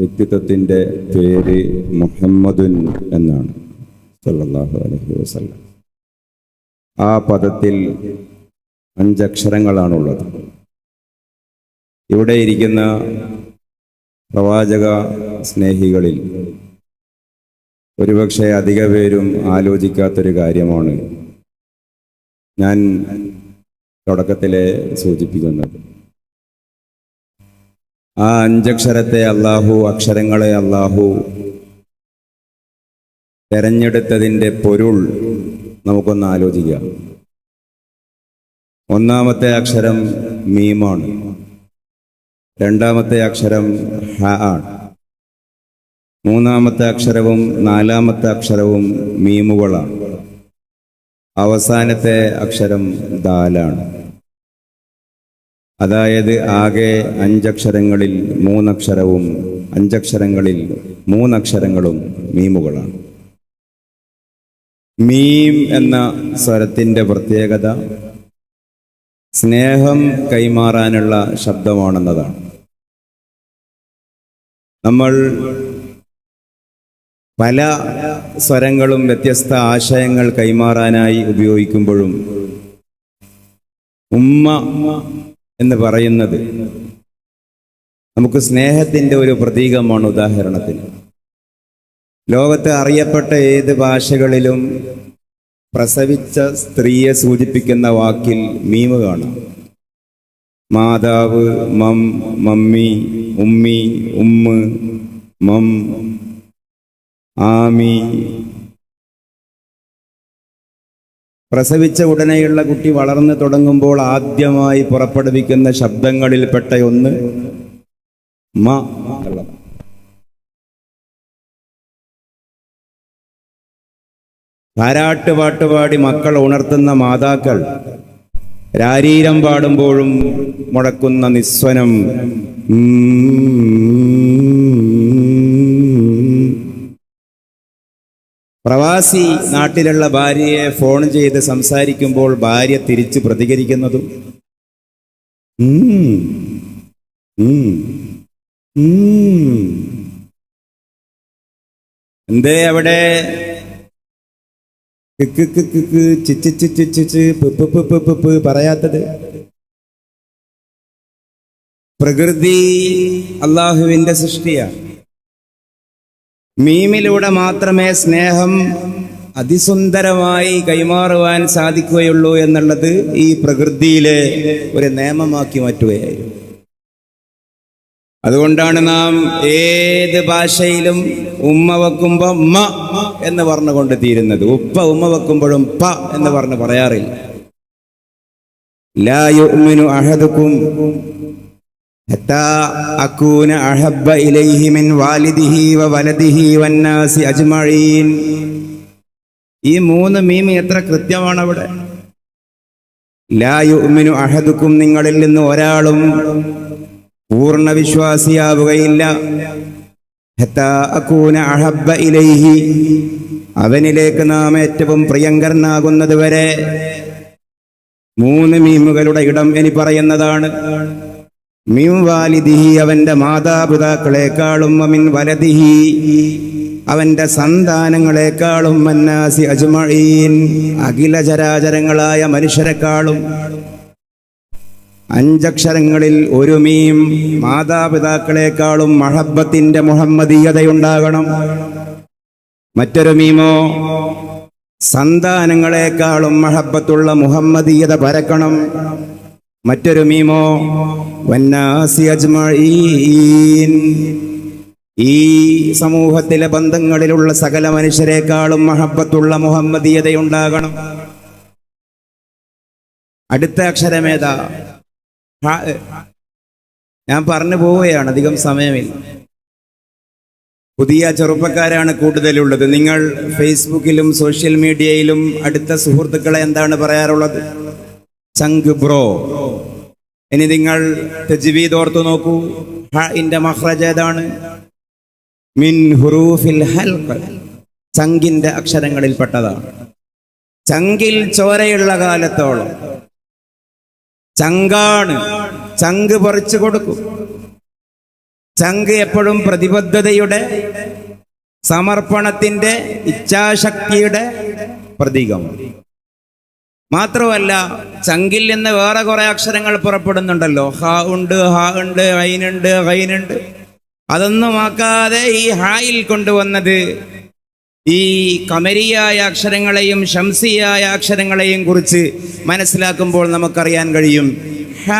വ്യക്തിത്വത്തിന്റെ പേര് മുഹമ്മദുൻ എന്നാണ്. സല്ലാഹു അലഹി വസല്ലം. ആ പദത്തിൽ അഞ്ചക്ഷരങ്ങളാണുള്ളത്. ഇവിടെ ഇരിക്കുന്ന പ്രവാചക സ്നേഹികളിൽ ഒരുപക്ഷെ അധിക പേരും ആലോചിക്കാത്തൊരു കാര്യമാണ് ഞാൻ തുടക്കത്തിലെ സൂചിപ്പിക്കുന്നത്. ആ അഞ്ചക്ഷരത്തെ അള്ളാഹു അക്ഷരങ്ങളെ അള്ളാഹു തെരഞ്ഞെടുത്തതിന്റെ പൊരുൾ നമുക്കൊന്ന് ആലോചിക്കാം. ഒന്നാമത്തെ അക്ഷരം മീമാണ്. രണ്ടാമത്തെ അക്ഷരം ഹ ആണ്. മൂന്നാമത്തെ അക്ഷരവും നാലാമത്തെ അക്ഷരവും മീമുകളാണ്. അവസാനത്തെ അക്ഷരം ദാലാണ്. അതായത് ആകെ അഞ്ചക്ഷരങ്ങളിൽ മൂന്നക്ഷരവും അഞ്ചക്ഷരങ്ങളിൽ മൂന്നക്ഷരങ്ങളും മീമുകളാണ്. മീം എന്ന സ്വരത്തിന്റെ പ്രത്യേകത സ്നേഹം കൈമാറാനുള്ള ശബ്ദമാണെന്നതാണ്. നമ്മൾ പല സ്വരങ്ങളും വ്യത്യസ്ത ആശയങ്ങൾ കൈമാറാനായി ഉപയോഗിക്കുമ്പോഴും ഉമ്മ എന്ന് പറയുന്നത്. നമുക്ക് സ്നേഹത്തിന്റെ ഒരു പ്രതീകമാണ് ഉദാഹരണത്തിന്. ലോകത്ത് അറിയപ്പെട്ട ഏത് ഭാഷകളിലും പ്രസവിച്ച സ്ത്രീയെ സൂചിപ്പിക്കുന്ന വാക്കിൽ മീമ് കാണാം. മാതാവ് മം മമ്മി ഉമ്മി ഉമ്മ് മം ആമി പ്രസവിച്ച ഉടനെയുള്ള കുട്ടി വളർന്നു തുടങ്ങുമ്പോൾ ആദ്യമായി പുറപ്പെടുവിക്കുന്ന ശബ്ദങ്ങളിൽപ്പെട്ട ഒന്ന് മ. താരാട്ട് പാട്ടുപാടി മക്കൾ ഉണർത്തുന്ന മാതാക്കൾ. രാരീരം പാടുമ്പോഴും മുടക്കുന്ന നിസ്വനം. പ്രവാസി നാട്ടിലുള്ള ഭാര്യയെ ഫോൺ ചെയ്ത് സംസാരിക്കുമ്പോൾ ഭാര്യ തിരിച്ച് പ്രതികരിക്കുന്നതും. എന്തേ അവിടെ? പറയാത്തത്. പ്രകൃതി അള്ളാഹുവിന്റെ സൃഷ്ടിയാണ് മീമിലൂടെ മാത്രമേ സ്നേഹം അതിസുന്ദരമായി കൈമാറുവാൻ സാധിക്കുകയുള്ളൂ എന്നുള്ളത് ഈ പ്രകൃതിയിലെ ഒരു നിയമമാക്കി മാറ്റുകയായിരുന്നു. അതുകൊണ്ടാണ് നാം ഏത് ഭാഷയിലും ഉമ്മ വെക്കുമ്പോ മ എന്ന് പറഞ്ഞുകൊണ്ട് തീരുന്നത്. ഉപ്പ ഉമ്മ വെക്കുമ്പോഴും പ എന്ന് പറഞ്ഞ് പറയാറില്ല. ലാ യുഅ്മിനു അഹദുക്കും അകൂന അഹബ്ബ ഇലൈഹി മിൻ വാലിദിഹി വ വലദിഹി വന്നാസി അജ്മഈൻ. ഈ മൂന്ന് മീമി എത്ര കൃത്യമാണ് അവിടെ ലായുമിനു അഹദുക്കും നിങ്ങളിൽ നിന്ന് ഒരാളും പൂർണ വിശ്വാസിയാവുകയില്ല. അഹബ്ബ ഇലൈഹി. അവനിലേക്ക് നാം ഏറ്റവും പ്രിയങ്കരനാകുന്നത് വരെ മൂന്ന് മീമുകളുടെ ഇടം ഇനി പറയുന്നതാണ്. മിൻ വാലിദിഹി അവന്റെ മാതാപിതാക്കളെക്കാളും അമിൻ വലദിഹി അവന്റെ സന്താനങ്ങളെക്കാളും മന്നാസി അജ്മഈൻ അഖില ചരാചരങ്ങളായ മനുഷ്യരെക്കാളും. അഞ്ചക്ഷരങ്ങളിൽ ഒരു മീം മാതാപിതാക്കളെക്കാളും മഹബത്തിന്റെ മുഹമ്മദീയതയുണ്ടാകണം. മറ്റൊരു മീമോ സന്താനങ്ങളെക്കാളും മഹബത്തുള്ള മുഹമ്മദീയത പരക്കണം. മറ്റൊരു മീമോ. വന്നാസി അജ്മഈൻ. ഈ സമൂഹത്തിലെ ബന്ധങ്ങളിലുള്ള സകല മനുഷ്യരെക്കാളും മഹബത്തുള്ള മുഹമ്മദീയതയുണ്ടാകണം. അടുത്ത അക്ഷരമേതാ? ഞാൻ പറഞ്ഞു പോവുകയാണ് അധികം സമയമില്ല. പുതിയ ചെറുപ്പക്കാരാണ് കൂടുതലുള്ളത്. നിങ്ങൾ ഫേസ്ബുക്കിലും സോഷ്യൽ മീഡിയയിലും അടുത്ത സുഹൃത്തുക്കളെ എന്താണ് പറയാറുള്ളത്? ചങ്ക് ബ്രോ. ഇനി നിങ്ങൾ തജ്വീദ് ഓർത്തു നോക്കൂ. ഹ ഇന്റെ മഹ്റജ് ഏതാണ്? മിൻ ഹുറൂഫിൽ ഹൽഖ്. ചങ്കിന്റെ അക്ഷരങ്ങളിൽപ്പെട്ടതാണ്. ചങ്കിൽ ചോരയുള്ള കാലത്തോളം ചങ്കാണ്. ചങ്ക് പറിച്ചു കൊടുക്കും. ചങ്ക് എപ്പോഴും പ്രതിബദ്ധതയുടെ സമർപ്പണത്തിന്റെ ഇച്ഛാശക്തിയുടെ പ്രതീകമാണ് മാത്രമല്ല ചങ്കിൽ നിന്ന് വേറെ കുറെ അക്ഷരങ്ങൾ പുറപ്പെടുന്നുണ്ടല്ലോ. ഹ ഉണ്ട് ഹ ഉണ്ട് ഹൈനുണ്ട് ഹൈനുണ്ട് അതൊന്നും ആക്കാതെ ഈ ഹായിൽ കൊണ്ടുവന്നത് ഈ കമരിയായ അക്ഷരങ്ങളെയും ഷംസിയായ അക്ഷരങ്ങളെയും കുറിച്ച് മനസ്സിലാക്കുമ്പോൾ നമുക്കറിയാൻ കഴിയും. ഹ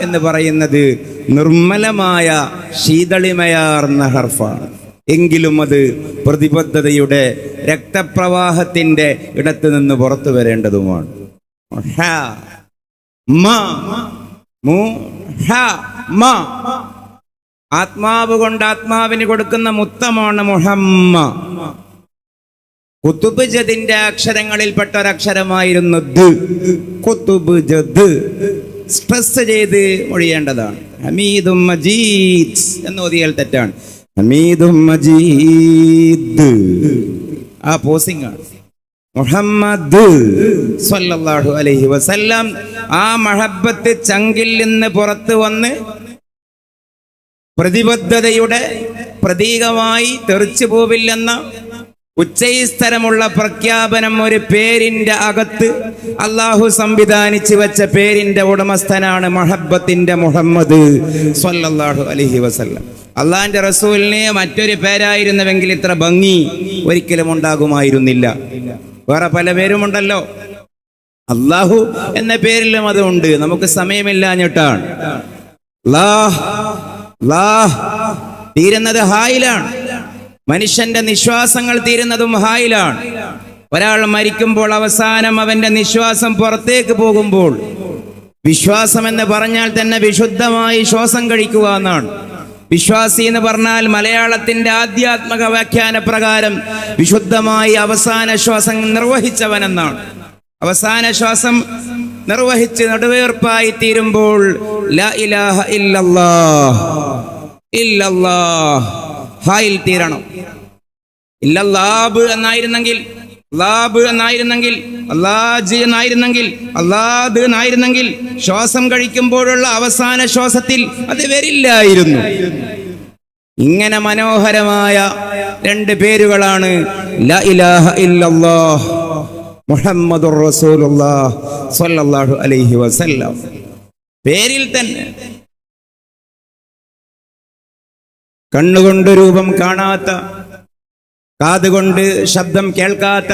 എന്ന് പറയുന്നത് നിർമ്മലമായ ശീതളിമയാർന്ന ഹർഫാണ്. എങ്കിലും അത് പ്രതിബദ്ധതയുടെ രക്തപ്രവാഹത്തിന്റെ ഇടത്ത് നിന്ന് പുറത്തു വരേണ്ടതുമാണ്. മ മു ഹ മ. ആത്മാവ് കൊണ്ട് ആത്മാവിന് കൊടുക്കുന്ന മുത്തമാണ് മുഹമ്മ. കുത്തുബ് ജദിന്റെ അക്ഷരങ്ങളിൽപ്പെട്ട ഒരക്ഷരമായിരുന്നു കുത്തുബ് ജദ് സ്ട്രെസ് ചെയ്ത് ഒഴിയേണ്ടതാണ്. ഹമീദും മജീദ് എന്ന് ഓതിയാൽ തെറ്റാണ്. ഹമീദും മജീദ്. ആ പോസിംഗ് ആണ്. മുഹമ്മദ് സ്വല്ലല്ലാഹു അലൈഹി വസല്ലം ആ മഹബത്ത് ചങ്കിൽ നിന്ന് പുറത്തു വന്ന് പ്രതിബദ്ധതയുടെ പ്രതീകമായി തെറിച്ചു പോവില്ലെന്ന ഉച്ചൈസ്തരമുള്ള പ്രഖ്യാപനം ഒരു പേരിന്റെ അകത്ത് അള്ളാഹു സംവിധാനിച്ചു വെച്ച പേരിന്റെ ഉടമസ്ഥനാണ് മഹബത്തിന്റെ മുഹമ്മദ് സ്വല്ലല്ലാഹു അലൈഹി വസല്ലം. അള്ളാഹിന്റെ റസൂലിന് മറ്റൊരു പേരായിരുന്നുവെങ്കിൽ ഇത്ര ഭംഗി ഒരിക്കലും ഉണ്ടാകുമായിരുന്നില്ല. വേറെ പല പേരുമുണ്ടല്ലോ. അള്ളാഹു എന്ന പേരിലും അത് ഉണ്ട് നമുക്ക് സമയമില്ലാഞ്ഞിട്ടാണ്. ലാഹ് ലാഹ് തീരുന്നത് ഹായിലാണ്. മനുഷ്യന്റെ നിശ്വാസങ്ങൾ തീരുന്നതും ഹായിലാണ്. ഒരാൾ മരിക്കുമ്പോൾ അവസാനം അവന്റെ നിശ്വാസം പുറത്തേക്ക് പോകുമ്പോൾ വിശ്വാസം എന്ന് പറഞ്ഞാൽ തന്നെ വിശുദ്ധമായി ശ്വാസം കഴിക്കുക എന്നാണ്. വിശ്വാസി എന്ന് പറഞ്ഞാൽ മലയാളത്തിന്റെ ആധ്യാത്മിക വ്യാഖ്യാന പ്രകാരം വിശുദ്ധമായി അവസാന ശ്വാസം നിർവഹിച്ചവനെന്നാണ്. അവസാന ശ്വാസം നിർവഹിച്ച് നടുവേർപ്പായി തീരുമ്പോൾ ഹായിൽ തീരണം. ഇല്ലല്ലാബ് എന്നായിരുന്നെങ്കിൽ ലാബ് എന്നായിരുന്നെങ്കിൽ അള്ളാജ് എന്നായിരുന്നെങ്കിൽ അല്ലാദ് എന്നായിരുന്നെങ്കിൽ ശ്വാസം കഴിക്കുമ്പോഴുള്ള അവസാന ശ്വാസത്തിൽ അത് വരില്ലായിരുന്നു. ഇങ്ങനെ മനോഹരമായ രണ്ട് പേരുകളാണ് അലൈഹി വസല്ലം. പേരിൽ തന്നെ കണ്ണുകൊണ്ട് രൂപം കാണാത്ത കാതുകൊണ്ട് ശബ്ദം കേൾക്കാത്ത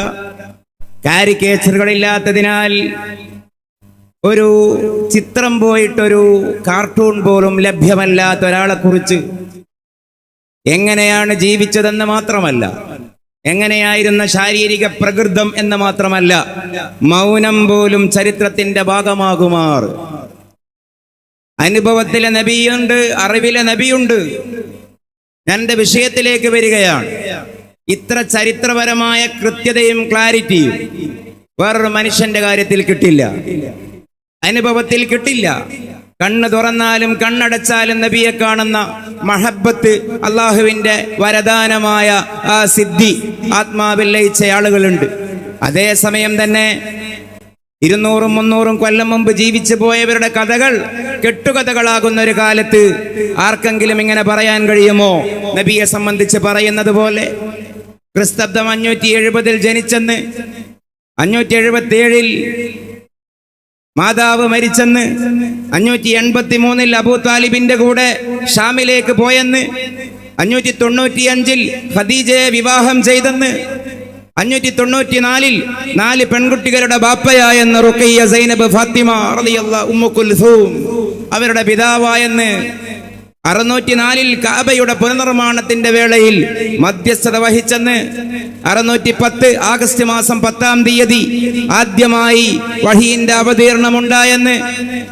കാരിക്കേച്ചറുകളില്ലാത്തതിനാൽ ഒരു ചിത്രം പോയിട്ടൊരു കാർട്ടൂൺ പോലും ലഭ്യമല്ലാത്ത ഒരാളെ കുറിച്ച് എങ്ങനെയാണ് ജീവിച്ചതെന്ന് മാത്രമല്ല എങ്ങനെയായിരുന്ന ശാരീരിക പ്രകൃതം എന്ന് മാത്രമല്ല മൗനം പോലും ചരിത്രത്തിന്റെ ഭാഗമാകുമാർ. അനുഭവത്തിലെ നബിയുണ്ട് അറിവിലെ നബിയുണ്ട്. എന്റെ വിഷയത്തിലേക്ക് വരികയാണ്. ഇത്ര ചരിത്രപരമായ കൃത്യതയും ക്ലാരിറ്റിയും വേറൊരു മനുഷ്യന്റെ കാര്യത്തിൽ കിട്ടില്ല. അനുഭവത്തിൽ കിട്ടില്ല. കണ്ണ് തുറന്നാലും കണ്ണടച്ചാലും നബിയെ കാണുന്ന മഹബത്ത് അള്ളാഹുവിന്റെ വരദാനമായ ആ സിദ്ധി ആത്മാവിൽ ലയിച്ച ആളുകളുണ്ട് അതേസമയം തന്നെ ഇരുന്നൂറും മുന്നൂറും കൊല്ലം മുമ്പ് ജീവിച്ചു പോയവരുടെ കഥകൾ കെട്ടുകഥകളാകുന്ന ഒരു കാലത്ത് ആർക്കെങ്കിലും ഇങ്ങനെ പറയാൻ കഴിയുമോ? നബിയെ സംബന്ധിച്ച് പറയുന്നത് പോലെ ക്രിസ്തബ്ദം അഞ്ഞൂറ്റി എഴുപതിൽ ജനിച്ചെന്ന് അഞ്ഞൂറ്റി എഴുപത്തി ഏഴിൽ മാതാവ് മരിച്ചെന്ന് അഞ്ഞൂറ്റി എൺപത്തി മൂന്നിൽ അബൂ താലിബിന്റെ കൂടെ ഷാമിലേക്ക് പോയെന്ന് അഞ്ഞൂറ്റി തൊണ്ണൂറ്റി അഞ്ചിൽ ഖദീജയെ വിവാഹം ചെയ്തെന്ന് അഞ്ഞൂറ്റി തൊണ്ണൂറ്റി നാലിൽ നാല് പെൺകുട്ടികളുടെ ബാപ്പയായെന്ന് റുക്കയ്യ സൈനബ് ഫാത്തിമ റളിയല്ലാഹു ഉമ്മു കുൽസൂം അവരുടെ പിതാവായെന്ന് അറുന്നൂറ്റി നാലിൽ കാബയുടെ പുനർനിർമ്മാണത്തിന്റെ വേളയിൽ മധ്യസ്ഥത വഹിച്ചെന്ന് അറുന്നൂറ്റി പത്ത് ആഗസ്റ്റ് മാസം പത്താം തീയതി ആദ്യമായി വഹീന്റെ അവതീർണം ഉണ്ടായെന്ന്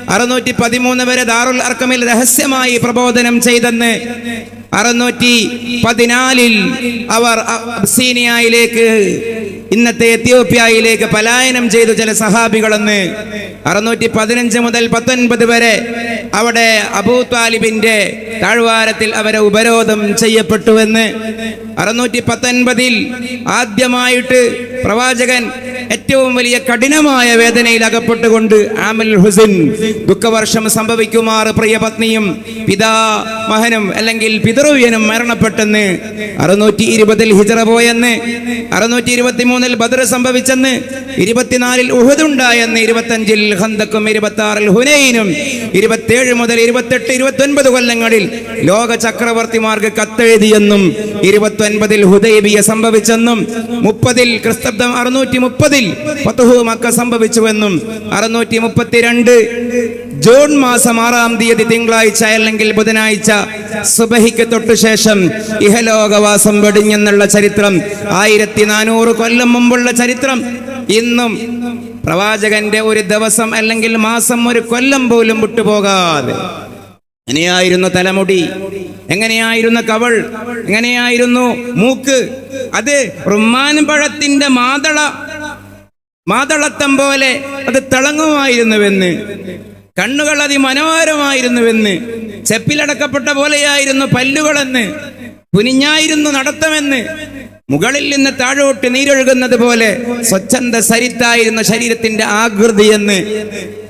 അറുന്നൂറ്റി പതിമൂന്ന് വരെ ദാറുൽ അർക്കമിൽ രഹസ്യമായി പ്രബോധനം ചെയ്തെന്ന് അറുന്നൂറ്റി പതിനാലിൽ അവർ അബ്സീനിയയിലേക്ക് ഇന്നത്തെ എത്യോപ്യയിലേക്ക് പലായനം ചെയ്തു ചില സഹാബികളെന്ന് അറുന്നൂറ്റി പതിനഞ്ച് മുതൽ പത്തൊൻപത് വരെ അവിടെ അബൂത്വാലിബിന്റെ താഴ്വാരത്തിൽ അവരെ ഉപരോധം ചെയ്യപ്പെട്ടുവെന്ന് അറുന്നൂറ്റി പത്തൊൻപതിൽ ആദ്യമായിട്ട് പ്രവാചകൻ ഏറ്റവും വലിയ കഠിനമായ വേദനയിൽ അകപ്പെട്ടുകൊണ്ട് ആമൽ ഹുസൈൻ ദുഃഖവർഷം സംഭവിക്കുമാർ പ്രിയപത്നിയും പിതാ മഹനും അല്ലെങ്കിൽ പിതൃവ്യനും മരണപ്പെട്ടെന്ന് അറുന്നൂറ്റി ഇരുപതിൽ ഹിജറ പോയെന്ന് അറുന്നൂറ്റി ഇരുപത്തി മൂന്നിൽ ബദർ സംഭവിച്ചെന്ന് ഇരുപത്തിനാലിൽ ഉഹദുണ്ടായെന്ന് ഇരുപത്തഞ്ചിൽ ഹന്തക്കും ഇരുപത്തി ആറിൽ ഹുനൈനും ഇരുപത്തിയേഴ് മുതൽ ഇരുപത്തെട്ട് ഇരുപത്തി ഒൻപത് കൊല്ലങ്ങളിൽ ലോക ചക്രവർത്തിമാർക്ക് കത്തെഴുതിയെന്നും ഇരുപത്തി ഒൻപതിൽ ഹുദൈബിയ സംഭവിച്ചെന്നും മുപ്പതിൽ ക്രിസ്തബ്ദം അറുന്നൂറ്റി മുപ്പതിൽ മക്ക സംഭവിച്ചുവെന്നും അറുന്നൂറ്റി മുപ്പത്തിരണ്ട് ജൂൺ മാസം ആറാം തീയതി തിങ്കളാഴ്ച അല്ലെങ്കിൽ ബുധനാഴ്ച സുബഹിക്ക് തൊട്ടു ശേഷം ഇഹലോകവാസം വെടിഞ്ഞെന്നുള്ള ചരിത്രം ആയിരത്തി നാനൂറ് കൊല്ലം മുമ്പുള്ള ചരിത്രം. ഇന്നും പ്രവാചകന്റെ ഒരു ദിവസം അല്ലെങ്കിൽ മാസം ഒരു കൊല്ലം പോലും വിട്ടുപോകാതെ. എങ്ങനെയായിരുന്നു തലമുടി? എങ്ങനെയായിരുന്നു കവൾ? എങ്ങനെയായിരുന്നു മൂക്ക്? അത് റുമാൻ പഴത്തിന്റെ മാതള. മാതളത്തം പോലെ അത് തിളങ്ങുമായിരുന്നുവെന്ന് കണ്ണുകൾ അതിമനോഹരമായിരുന്നുവെന്ന് ചെപ്പിലടക്കപ്പെട്ട പോലെയായിരുന്നു പല്ലുകളെന്ന് കുനിഞ്ഞായിരുന്നു നടത്തമെന്ന് മുകളിൽ നിന്ന് താഴോട്ട് നീരൊഴുകുന്നത് പോലെ സ്വച്ഛന്ത സരിത്തായിരുന്ന ശരീരത്തിന്റെ ആകൃതി എന്ന്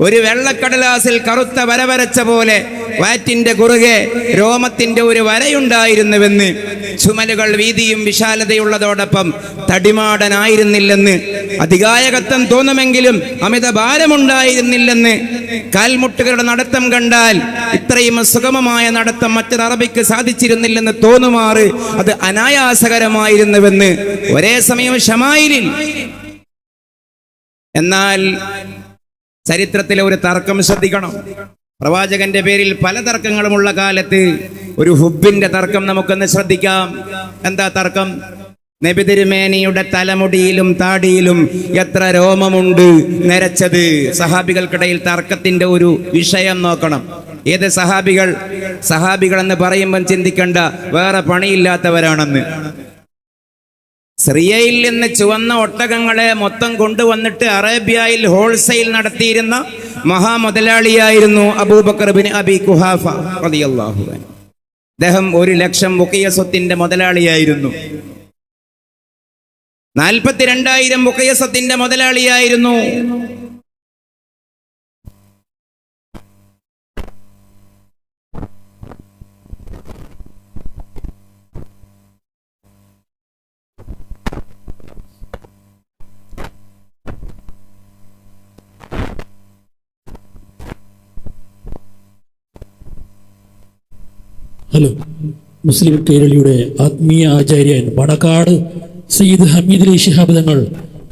ഒരു വെള്ളക്കടലാസിൽ കറുത്ത വരവരച്ച പോലെ വാറ്റിന്റെ കുറുകെ രോമത്തിന്റെ ഒരു വരയുണ്ടായിരുന്നുവെന്ന് ചുമലുകൾ വീതിയും വിശാലതയുള്ളതോടൊപ്പം തടിമാടനായിരുന്നില്ലെന്ന് അധികായകത്വം തോന്നുമെങ്കിലും അമിത ഭാരമുണ്ടായിരുന്നില്ലെന്ന് കാൽമുട്ടുകളുടെ നടത്തം കണ്ടാൽ ഇത്രയും സുഗമമായ നടത്തം മറ്റൊരു അറബിക്ക് സാധിച്ചിരുന്നില്ലെന്ന് തോന്നുമാറ് അത് അനായാസകരമായിരുന്നുവെന്ന് ഒരേ സമയം ഷമായിലിൽ. എന്നാൽ ചരിത്രത്തിലെ ഒരു തർക്കം ശ്രദ്ധിക്കണം. പ്രവാചകന്റെ പേരിൽ പല തർക്കങ്ങളുമുള്ള കാലത്ത് ഒരു ഹുബിന്റെ തർക്കം നമുക്കൊന്ന് ശ്രദ്ധിക്കാം. എന്താ തർക്കം? നബി തിരുമേനിയുടെ തലമുടിയിലും താടിയിലും എത്ര രോമമുണ്ട് നരച്ചത്. സഹാബികൾക്കിടയിൽ തർക്കത്തിന്റെ ഒരു വിഷയം നോക്കണം. ഏത് സഹാബികൾ? സഹാബികൾ എന്ന് പറയുമ്പം ചിന്തിക്കേണ്ട. വേറെ പണിയില്ലാത്തവരാണെന്ന്. സിറിയയിൽ നിന്ന് ചുവന്ന ഒട്ടകങ്ങളെ മൊത്തം കൊണ്ടുവന്നിട്ട് അറേബ്യയിൽ ഹോൾസെയിൽ നടത്തിയിരുന്ന മഹാമുതലാളിയായിരുന്നു Abu Bakr bin Abi Quhafa റളിയല്ലാഹു അൻഹു. അദ്ദേഹം ഒരു ലക്ഷം മുക്കിയ സ്വത്തിന്റെ മുതലാളിയായിരുന്നു. നാൽപ്പത്തിരണ്ടായിരം മുക്കയസത്തിന്റെ മുതലാളിയായിരുന്നു. ഹലോ. മുസ്ലിം കേരളിയുടെ ആത്മീയ ആചാര്യൻ വടക്കാട് സയ്യിദ് ഹമീദ് അലി ഷിഹാബ് തങ്ങൾ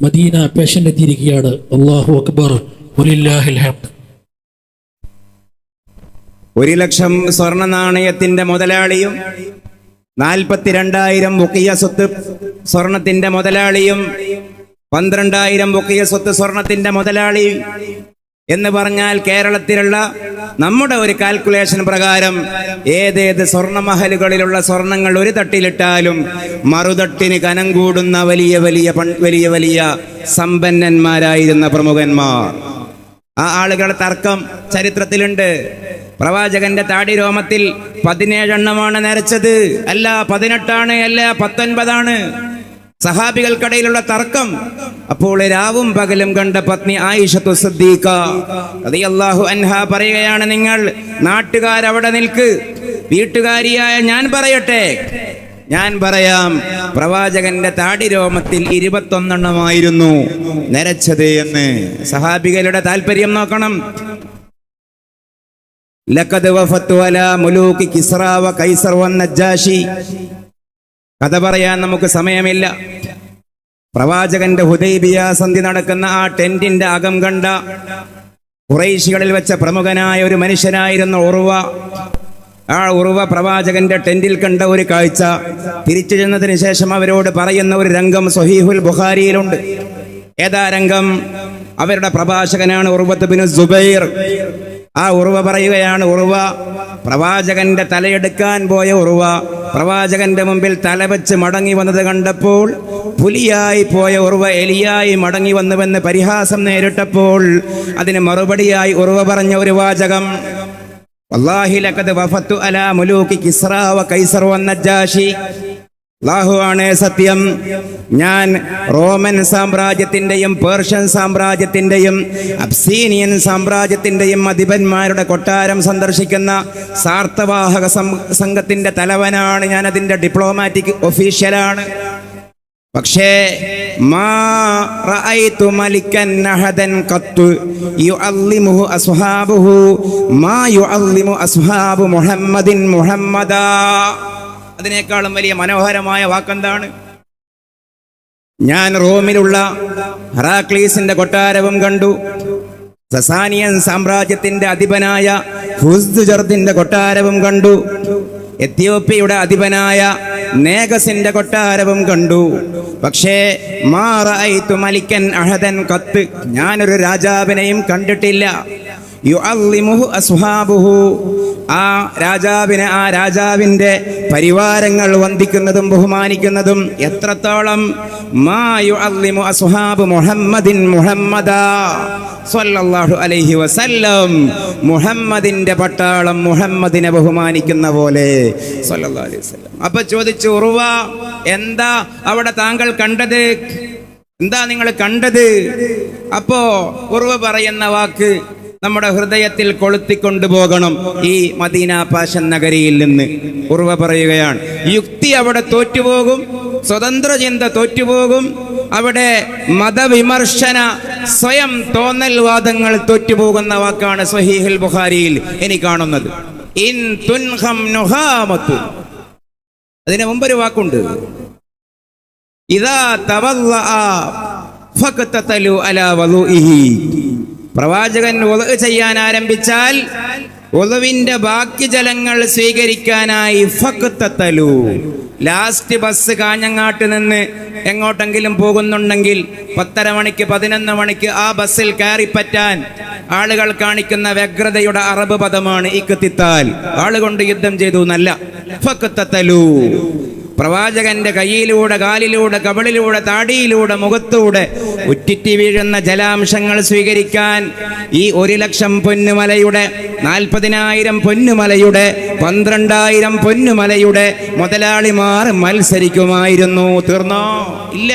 മദീന പേഷനിലെത്തിയിരിക്കുകയാണ് അള്ളാഹു അക്ബർ. ഒരു ലക്ഷം സ്വർണ നാണയത്തിന്റെ മുതലാളിയും നാൽപ്പത്തിരണ്ടായിരം മുക്കിയ സ്വത്ത് സ്വർണത്തിന്റെ മുതലാളിയും പന്ത്രണ്ടായിരം മുക്കിയ സ്വത്ത് സ്വർണത്തിന്റെ മുതലാളി എന്ന് പറഞ്ഞാൽ കേരളത്തിലുള്ള നമ്മുടെ ഒരു കാൽക്കുലേഷൻ പ്രകാരം ഏതേത് സ്വർണമഹലുകളിലുള്ള സ്വർണങ്ങൾ ഒരു തട്ടിലിട്ടാലും മറുതട്ടിന് കനം കൂടുന്ന വലിയ വലിയ വലിയ വലിയ സമ്പന്നന്മാരായിരുന്ന പ്രമുഖന്മാർ. ആ ആളുകളുടെ തർക്കം ചരിത്രത്തിലുണ്ട്. പ്രവാചകന്റെ താടി രോമത്തിൽ പതിനേഴെണ്ണമാണ് നരച്ചത്. അല്ല പതിനെട്ടാണ് അല്ല പത്തൊൻപതാണ്. സഹാബികൾക്കിടയിലുള്ള തർക്കം. അപ്പോൾ രാവും പകലും കണ്ട പത്നി ആയിഷത്തു സദ്ദീഖ റളിയല്ലാഹു അൻഹ പറയുകയാണ് നിങ്ങൾ നാട്ടുകാരവിടെ നിൽക്ക്. വീട്ടുകാരിയായ ഞാൻ പറയട്ടെ. ഞാൻ പറയാം പ്രവാചകന്റെ താടി രോമത്തിൽ ഇരുപത്തൊന്നെണ്ണമായിരുന്നു. നരച്ചത് എന്ന്. സഹാബികളുടെ താല്പര്യം നോക്കണം. ലക്കത് വഫത്തു അല മുലൂക്ക് കിസ്റ വ കൈസർ വ നജ്ജാശി കഥ പറയാൻ നമുക്ക് സമയമില്ല. പ്രവാചകന്റെ ഹുദൈബിയ സന്ധി നടക്കുന്ന ആ ടെന്റിന്റെ അകം കണ്ട കുറേശികളിൽ വെച്ച പ്രമുഖനായ ഒരു മനുഷ്യനായിരുന്നു ഉറുവ. ആ ഉറുവ പ്രവാചകന്റെ ടെന്റിൽ കണ്ട ഒരു കാഴ്ച. തിരിച്ചു ചെന്നതിന് ശേഷം അവരോട് പറയുന്ന ഒരു രംഗം സൊഹീഹുൽ ബുഖാരിയിലുണ്ട്. ഏതാ രംഗം? അവരുടെ പ്രഭാഷകനാണ് ഉറുവത്ത് ബിൻ സുബൈർ. ആ ഉറുവ പറയുകയാണ് ഉറുവ പ്രവാചകന്റെ തലയെടുക്കാൻ പോയ ഉറുവ പ്രവാചകന്റെ മുമ്പിൽ തല വെച്ച് മടങ്ങി വന്നത് കണ്ടപ്പോൾ പുലിയായി പോയ ഉറുവ എലിയായി മടങ്ങി വന്നുവെന്ന് പരിഹാസം നേരിട്ടപ്പോൾ അതിന് മറുപടിയായി ഉറുവ പറഞ്ഞ ഒരു വാചകം വല്ലാഹി ലഖദ് വഫത്തു അലാ മുലൂക്കി കിസ്രാവ കൈസർ വ നജ്ജാശി അള്ളാഹുവാണ് സത്യം. ഞാൻ റോമൻ സാമ്രാജ്യത്തിന്റെയും പേർഷ്യൻ സാമ്രാജ്യത്തിന്റെയും അബ്സീനിയൻ സാമ്രാജ്യത്തിന്റെയും അധിപന്മാരുടെ കൊട്ടാരം സന്ദർശിക്കുന്ന സാർത്ഥവാഹക സംഘത്തിന്റെ തലവനാണ് ഞാൻ അതിന്റെ ഡിപ്ലോമാറ്റിക് ഒഫീഷ്യലാണ് പക്ഷേ മുഹമ്മദിൻ മുഹമ്മദാ. അതിനേക്കാളും വലിയ മനോഹരമായ വാക്കെന്താണ്? ഞാൻ റോമിലുള്ള ഹറാക്ലീസിന്റെ കൊട്ടാരവും കണ്ടു. സസാനിയൻ സാമ്രാജ്യത്തിന്റെ അധിപനായ ഹുസ്ദുജർദിന്റെ കൊട്ടാരവും കണ്ടു. എത്യോപ്യയുടെ അധിപനായ നേഗസിന്റെ കൊട്ടാരവും കണ്ടു. പക്ഷേ മാറായി മലിക്കൻ അഹദൻ കത്ത് ഞാനൊരു രാജാവിനെയും കണ്ടിട്ടില്ല. യുഅല്ലിമുഹു അസ്ഹാബുഹു. ആ രാജാവിനെ ആ രാജാവിന്റെ പരിവാരങ്ങൾ വന്ദിക്കുന്നതും ബഹുമാനിക്കുന്നതും എത്രത്തോളം? മാ യുഅല്ലിമു അസ്ഹാബു മുഹമ്മദിൻ മുഹമ്മദ സ്വല്ലല്ലാഹു അലൈഹി വസല്ലം. മുഹമ്മദിന്റെ പട്ടാളം മുഹമ്മദിനെ ബഹുമാനിക്കുന്ന പോലെ സ്വല്ലല്ലാഹു അലൈഹി വസല്ലം. അപ്പൊ ചോദിച്ചു ഉറുവ എന്താ അവിടെ താങ്കൾ കണ്ടത്? എന്താ നിങ്ങൾ കണ്ടത്? അപ്പോ ഉറുവ പറയുന്ന വാക്ക് നമ്മുടെ ഹൃദയത്തിൽ കൊളുത്തിക്കൊണ്ടുപോകണം ഈ മദീന പാഷൻ നഗരിയിൽ നിന്ന്. ഉറവ പറയുകയാണ് യുക്തി അവിടെ തോറ്റുപോകും സ്വതന്ത്ര ചിന്ത തോറ്റുപോകും അവിടെ മതവിമർശന സ്വയം തോന്നൽവാദങ്ങൾ തോറ്റുപോകുന്ന വാക്കാണ് സ്വഹീഹുൽ ബുഖാരിയിൽ ഇനി കാണുന്നത്. ഇൻ തുൻഹം നുഹാമത്തു. അതിന് മുമ്പൊരു വാക്കുണ്ട് ഇതാ തവല്ല അല പ്രവാചകൻ ഒൾ ചെയ്യാൻ ആരംഭിച്ചാൽ ഒളുവിന്റെ ബാക്കി ജലങ്ങൾ സ്വീകരിക്കാനായി ഫക്തത്തലു. ലാസ്റ്റ് ബസ് കാഞ്ഞങ്ങാട്ട് നിന്ന് എങ്ങോട്ടെങ്കിലും പോകുന്നുണ്ടെങ്കിൽ പത്തര മണിക്ക് പതിനൊന്ന് മണിക്ക് ആ ബസ്സിൽ കയറിപ്പറ്റാൻ ആളുകൾ കാണിക്കുന്ന വ്യഗ്രതയുടെ അറബ് പദമാണ് ഇക്കത്തിത്താൽ. ആളുകൊണ്ട് യുദ്ധം ചെയ്തു എന്നല്ല ഫക്തത്തലു. പ്രവാചകന്റെ കയ്യിലൂടെ കാലിലൂടെ കബളിലൂടെ താടിയിലൂടെ മുഖത്തൂടെ ഉറ്റിറ്റി വീഴുന്ന ജലാംശങ്ങൾ സ്വീകരിക്കാൻ ഈ ഒരു ലക്ഷം പൊന്നുമലയുടെ നാൽപ്പതിനായിരം പൊന്നുമലയുടെ പന്ത്രണ്ടായിരം പൊന്നുമലയുടെ മുതലാളിമാർ മത്സരിക്കുമായിരുന്നു. തീർന്നോ? ഇല്ല.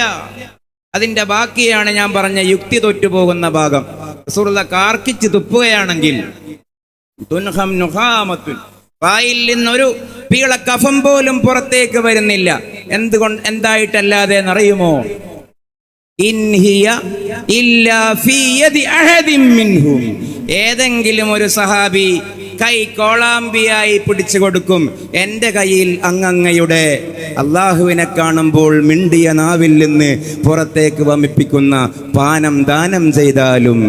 അതിന്റെ ബാക്കിയാണ് ഞാൻ പറഞ്ഞ യുക്തി തൊറ്റുപോകുന്ന ഭാഗം. റസൂലുള്ള കാർക്കിച്ച് തുപ്പുകയാണെങ്കിൽ വായിൽ നിന്നൊരു പീള കഫം പോലും പുറത്തേക്ക് വരുന്നില്ല. എന്തുകൊണ്ട് എന്തായിട്ടല്ലാതെ എന്നറിയുമോ? ഏതെങ്കിലും ഒരു സഹാബി കൈ കോളാമ്പിയായി പിടിച്ചു കൊടുക്കും. എന്റെ കയ്യിൽ അങ്ങങ്ങയുടെ അള്ളാഹുവിനെ കാണുമ്പോൾ മിണ്ടിയ നാവിൽ നിന്ന് പുറത്തേക്ക് വമിപ്പിക്കുന്ന പാനം ദാനം ചെയ്താലും.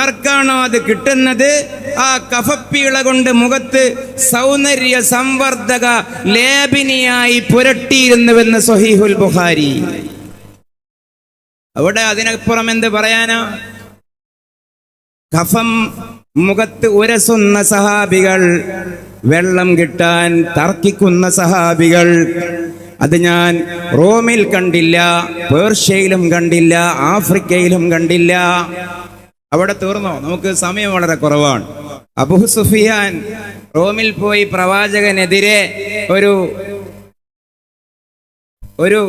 ആർക്കാണോ അത് കിട്ടുന്നത്? ആ കഫപ്പീള കൊണ്ട് മുഖത്ത് സൗന്ദര്യ സംവർദ്ധക ലേപിനിയായി പുരട്ടിയിരുന്നുവെന്ന് സൊഹീഹുൽ ബുഹാരി അവിടെ അതിനപ്പുറം എന്ത് പറയാനാ? കഫം മുഖത്ത് ഉരസുന്ന സഹാബികൾ വെള്ളം കിട്ടാൻ തർക്കിക്കുന്ന സഹാബികൾ. അത് ഞാൻ റോമിൽ കണ്ടില്ല പേർഷ്യയിലും കണ്ടില്ല ആഫ്രിക്കയിലും കണ്ടില്ല. അവിടെ തീർന്നോ? നമുക്ക് സമയം വളരെ കുറവാണ്. അബു സുഫിയാൻ റോമിൽ പോയി പ്രവാചകനെതിരെ ഒരു ഒരു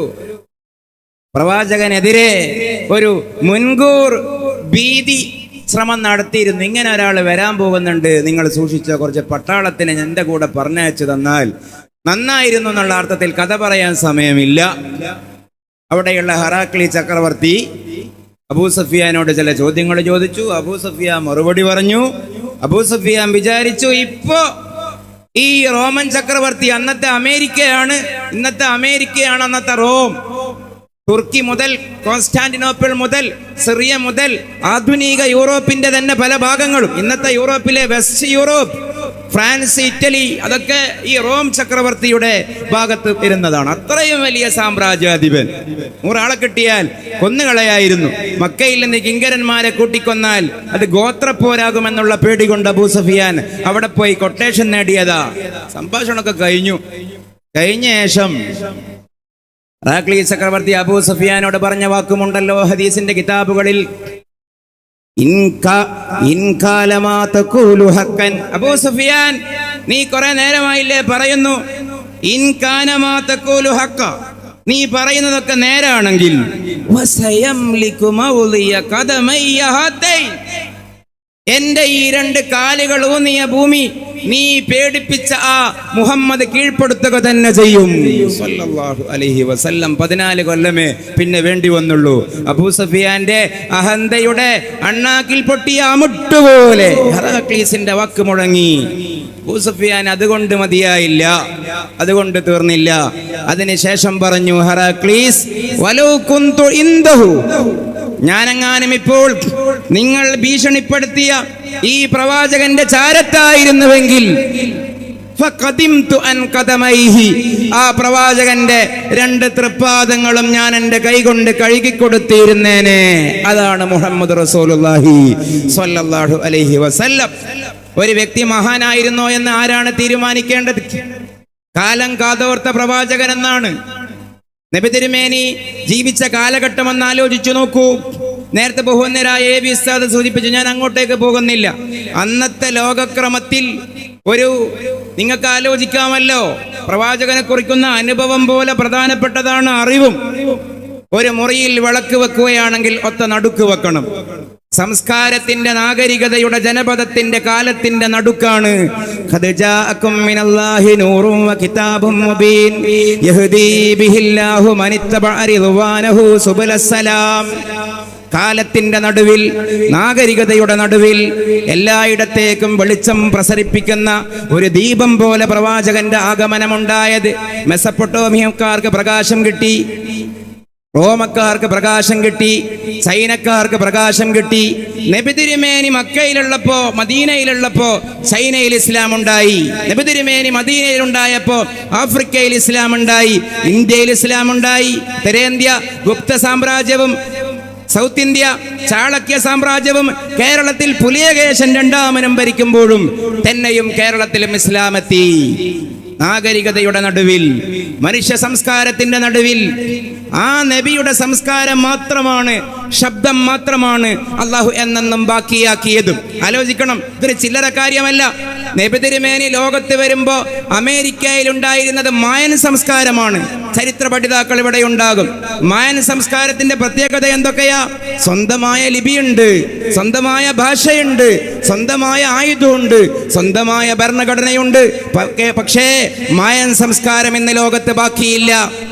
പ്രവാചകനെതിരെ ഒരു മുൻകൂർ ഭീതി ശ്രമം നടത്തിയിരുന്നു. ഇങ്ങനെ ഒരാൾ വരാൻ പോകുന്നുണ്ട്. നിങ്ങൾ സൂക്ഷിച്ച കുറച്ച് പട്ടാളത്തിന് എന്റെ കൂടെ പറഞ്ഞയച്ചു തന്നാൽ നന്നായിരുന്നു എന്നുള്ള അർത്ഥത്തിൽ കഥ പറയാൻ സമയമില്ല. അവിടെയുള്ള ഹറാക്ലി ചക്രവർത്തി അബൂ സഫിയാനോട് ചില ചോദ്യങ്ങൾ ചോദിച്ചു. അബൂ സഫിയ മറുപടി പറഞ്ഞു. അബൂ സഫിയാൻ വിചാരിച്ചു ഇപ്പോ ഈ റോമൻ ചക്രവർത്തി അന്നത്തെ അമേരിക്കയാണ്. ഇന്നത്തെ അമേരിക്കയാണ് അന്നത്തെ റോം. തുർക്കി മുതൽ കോൺസ്റ്റാന്റിനോപ്പിൾ മുതൽ സിറിയ മുതൽ ആധുനിക യൂറോപ്പിന്റെ തന്നെ പല ഭാഗങ്ങളും. ഇന്നത്തെ യൂറോപ്പിലെ വെസ്റ്റ് യൂറോപ്പ് ഫ്രാൻസ് ഇറ്റലി അതൊക്കെ ഈ റോം ചക്രവർത്തിയുടെ ഭാഗത്ത് ഇരുന്നതാണ്. അത്രയും വലിയ സാമ്രാജ്യാധിപൻ. നൂറാളെ കിട്ടിയാൽ കൊന്നുകളയായിരുന്നു. മക്കയിൽ നിന്ന് കിങ്കരന്മാരെ കൂട്ടിക്കൊന്നാൽ അത് ഗോത്ര ഗോത്രപ്പോരാകുമെന്നുള്ള പേടി കൊണ്ട് അബൂ സഫിയാൻ അവിടെ പോയി കൊട്ടേഷൻ നേടിയതാ. സംഭാഷണമൊക്കെ കഴിഞ്ഞു. കഴിഞ്ഞ ശേഷം റാക്ലി ചക്രവർത്തി അബൂ സഫിയാനോട് പറഞ്ഞ വാക്കുമുണ്ടല്ലോ ഹദീസിന്റെ കിതാബുകളിൽ. അബൂ സഫിയാൻ നീ കുറെ നേരമായില്ലേ പറയുന്നു നീ പറയുന്നതൊക്കെ നേരാണെങ്കിൽ. എന്റെ ഈ രണ്ട് കാലുകൾ ഊന്നിയ ഭൂമി നീ പേടിപ്പിച്ച ആ മുഹമ്മദ് കീഴ്പ്പെടുത്തുക തന്നെ ചെയ്യും. അലഹി വസല്ലം പതിനാല് കൊല്ലമേ പിന്നെ വേണ്ടി വന്നുള്ളൂ. അബൂ സഫിയാന്റെ അഹന്തയുടെ അണ്ണാക്കിൽ പൊട്ടിയ അമുട്ടുപോലെ ഹറാക്ലീസിന്റെ വാക്ക് മുഴങ്ങി. അബൂ സഫിയാൻ അതുകൊണ്ട് മതിയായില്ല. അതുകൊണ്ട് തീർന്നില്ല. അതിനുശേഷം പറഞ്ഞു ഹറാക്ലീസ് വലൗ കുന്തു ഞാനെങ്ങാനും ഇപ്പോൾ നിങ്ങൾ ഭീഷണിപ്പെടുത്തിയ ഈ പ്രവാചകന്റെ ചാരത്തായിരുന്നുവെങ്കിൽ. ആ പ്രവാചകന്റെ രണ്ട് തൃപ്പാദങ്ങളും ഞാൻ എന്റെ കൈകൊണ്ട് കഴുകിക്കൊടുത്തിരുന്നേനെ. അതാണ് മുഹമ്മദ് സ്വല്ലല്ലാഹു അലൈഹി വസല്ലം. ഒരു വ്യക്തി മഹാനായിരുന്നോ എന്ന് ആരാണ് തീരുമാനിക്കേണ്ടത്? കാലം കാതോർത്ത പ്രവാചകൻ എന്നാണ്. നബി തിരുമേനി ജീവിച്ച കാലഘട്ടം എന്ന് ആലോചിച്ചു നോക്കൂ. നേരത്തെ ബഹുവന്നരായ എ ബി ഉസ്താദ് സൂചിപ്പിച്ചു ഞാൻ അങ്ങോട്ടേക്ക് പോകുന്നില്ല. അന്നത്തെ ലോകക്രമത്തിൽ ഒരു നിങ്ങൾക്ക് ആലോചിക്കാമല്ലോ. പ്രവാചകനെ കുറിക്കുന്ന അനുഭവം പോലെ പ്രധാനപ്പെട്ടതാണ് അറിവും. ഒരു മുറിയിൽ വിളക്ക് വെക്കുകയാണെങ്കിൽ ഒത്ത നടുക്ക് വെക്കണം. സംസ്കാരത്തിന്റെ നാഗരികതയുടെ ജനപദത്തിന്റെ കാലത്തിന്റെ നടുക്കാണ്. കാലത്തിന്റെ നടുവിൽ നാഗരികതയുടെ നടുവിൽ എല്ലായിടത്തേക്കും വെളിച്ചം പ്രസരിപ്പിക്കുന്ന ഒരു ദീപം പോലെ പ്രവാചകന്റെ ആഗമനമുണ്ടായത് മെസ്സപ്പൊട്ടോമിയക്കാർക്ക് പ്രകാശം കിട്ടി. റോമക്കാർക്ക് പ്രകാശം കിട്ടി ചൈനക്കാർക്ക് പ്രകാശം കിട്ടി. നബിതിരുമേനി മക്കയിലുള്ളപ്പോ മദീനയിലുള്ളപ്പോ ചൈനയിൽ ഇസ്ലാം ഉണ്ടായി നബിതിരുമേനി മദീനയിൽ ഉണ്ടായപ്പോ ആഫ്രിക്കയിൽ ഇസ്ലാം ഉണ്ടായി ഇന്ത്യയിൽ ഇസ്ലാം ഉണ്ടായി ഉത്തരേന്ത്യ ഗുപ്ത സാമ്രാജ്യവും സൗത്ത് ഇന്ത്യ ചാളക്യ സാമ്രാജ്യവും കേരളത്തിൽ പുലിയകേശൻ രണ്ടാമനും ഭരിക്കുമ്പോഴും തന്നെയും കേരളത്തിലും ഇസ്ലാം എത്തി നാഗരികതയുടെ നടുവിൽ മനുഷ്യ സംസ്കാരത്തിന്റെ നടുവിൽ ആ നബിയുടെ സംസ്കാരം മാത്രമാണ് ശബ്ദം മാത്രമാണ് അള്ളാഹു എന്നെന്നും ബാക്കിയാക്കിയതും. ആലോചിക്കണം ഇതൊരു ചില്ലറ കാര്യമല്ല. നെബിതിരുമേനി ലോകത്ത് വരുമ്പോൾ അമേരിക്കയിൽ ഉണ്ടായിരുന്നത് മായൻ സംസ്കാരമാണ്. ചരിത്ര പഠിതാക്കൾ ഇവിടെ ഉണ്ടാകും. മായൻ സംസ്കാരത്തിന്റെ പ്രത്യേകത എന്തൊക്കെയാ? സ്വന്തമായ ലിപിയുണ്ട് സ്വന്തമായ ഭാഷയുണ്ട് സ്വന്തമായ ആയുധമുണ്ട് സ്വന്തമായ ഭരണഘടനയുണ്ട്. പക്ഷേ മായൻ സംസ്കാരം ഇന്ന് ലോകത്ത് ബാക്കിയില്ല.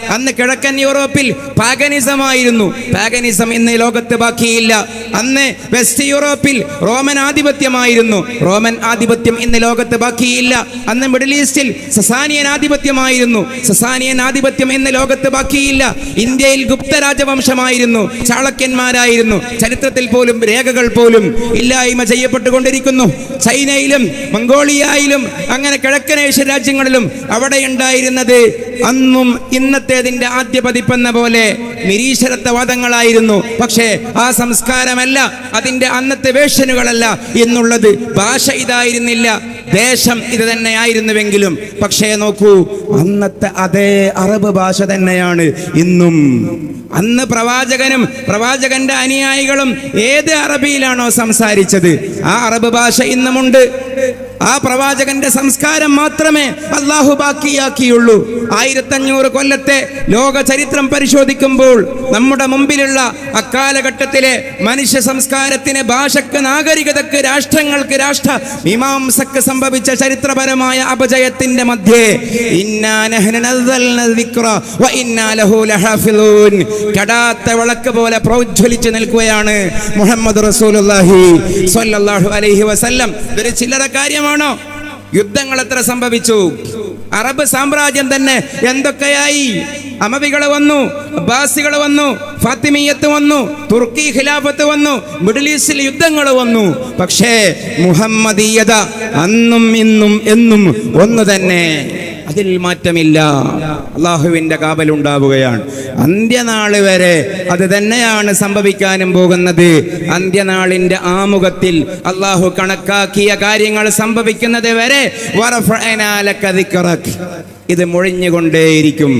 അന്ന് കിഴക്കൻ യൂറോപ്പിൽ പാഗനിസമായിരുന്നു. പാഗനിസം ഇന്ന് ലോകത്ത് ബാക്കിയില്ല. അന്ന് വെസ്റ്റ് യൂറോപ്പിൽ റോമൻ ആധിപത്യമായിരുന്നു. റോമൻ ആധിപത്യം ഇന്ന് ലോകത്ത് ബാക്കിയില്ല. അന്ന് മിഡിൽ ഈസ്റ്റിൽ സസാനിയൻ ആധിപത്യമായിരുന്നു. സസാനിയൻ ആധിപത്യം ഇന്ന് ലോകത്ത് ബാക്കിയില്ല. ഇന്ത്യയിൽ ഗുപ്ത രാജവംശമായിരുന്നു. ചാളക്യന്മാരായിരുന്നു. ചരിത്രത്തിൽ പോലും രേഖകൾ പോലും ഇല്ലായ്മ ചെയ്യപ്പെട്ടുകൊണ്ടിരിക്കുന്നു. ചൈനയിലും മംഗോളിയയിലും അങ്ങനെ കിഴക്കൻ ഏഷ്യൻ രാജ്യങ്ങളിലും അവിടെ ഉണ്ടായിരുന്നത് അന്നും ഇന്നത്തേതിന്റെ ആദ്യ പതിപ്പെന്ന പോലെ നിരീശ്വരത്വവാദങ്ങളായിരുന്നു. പക്ഷേ ആ സംസ്കാരമല്ല അതിന്റെ അന്നത്തെ വേഷനുകളല്ല എന്നുള്ളത് ഭാഷ ഇതായിരുന്നില്ല. ദേശം ഇത് തന്നെയായിരുന്നുവെങ്കിലും പക്ഷേ നോക്കൂ അന്നത്തെ അതേ അറബ് ഭാഷ തന്നെയാണ് ഇന്നും. അന്ന് പ്രവാചകനും പ്രവാചകന്റെ അനുയായികളും ഏത് അറബിയിലാണോ സംസാരിച്ചത്? ആ അറബ് ഭാഷ ഇന്നുമുണ്ട്. ആ പ്രവാചകന്റെ സംസ്കാരം മാത്രമേ അള്ളാഹു ബാക്കിയാക്കിയുള്ളൂ. ആയിരത്തഞ്ഞൂറ് കൊല്ലത്തെ ലോക ചരിത്രം പരിശോധിക്കുമ്പോൾ നമ്മുടെ മുമ്പിലുള്ള അക്കാലഘട്ടത്തിലെ മനുഷ്യ സംസ്കാരത്തിന് ഭാഷക്ക് നാഗരികതക്ക് രാഷ്ട്രങ്ങൾക്ക് രാഷ്ട്ര മീമാംസക്ക് സംഭവിച്ച ചരിത്രപരമായ അപജയത്തിന്റെ മധ്യേ കടാത്ത വിളക്ക് പോലെ പ്രോജ്വലിച്ച് നിൽക്കുകയാണ് മുഹമ്മദ് റസൂലുള്ളാഹി സ്വല്ലല്ലാഹു അലൈഹി വസല്ലം. ചില്ലറ കാര്യമാണോ. യുദ്ധങ്ങൾ എത്ര സംഭവിച്ചു? അറബ് സാമ്രാജ്യം തന്നെ എന്തൊക്കെയായി? അമവികൾ വന്നു അബ്ബാസികൾ വന്നു ഫാത്തിമീയത്ത് വന്നു തുർക്കി ഖിലാഫത്ത് വന്നു മിഡിൽ ഈസ്റ്റിൽ യുദ്ധങ്ങൾ വന്നു. പക്ഷേ മുഹമ്മദീയത അന്നും ഇന്നും എന്നും ഒന്നു തന്നെ. അതിൽ മാറ്റമില്ല. അള്ളാഹുവിന്റെ കാവലുണ്ടാവുകയാണ്. അന്ത്യനാൾ വരെ അത് തന്നെയാണ് സംഭവിക്കാനും പോകുന്നത്. അന്ത്യനാളിന്റെ ആമുഖത്തിൽ അള്ളാഹു കണക്കാക്കിയ കാര്യങ്ങൾ സംഭവിക്കുന്നത് വരെ. ഇത് മുഴിഞ്ഞുകൊണ്ടേയിരിക്കും.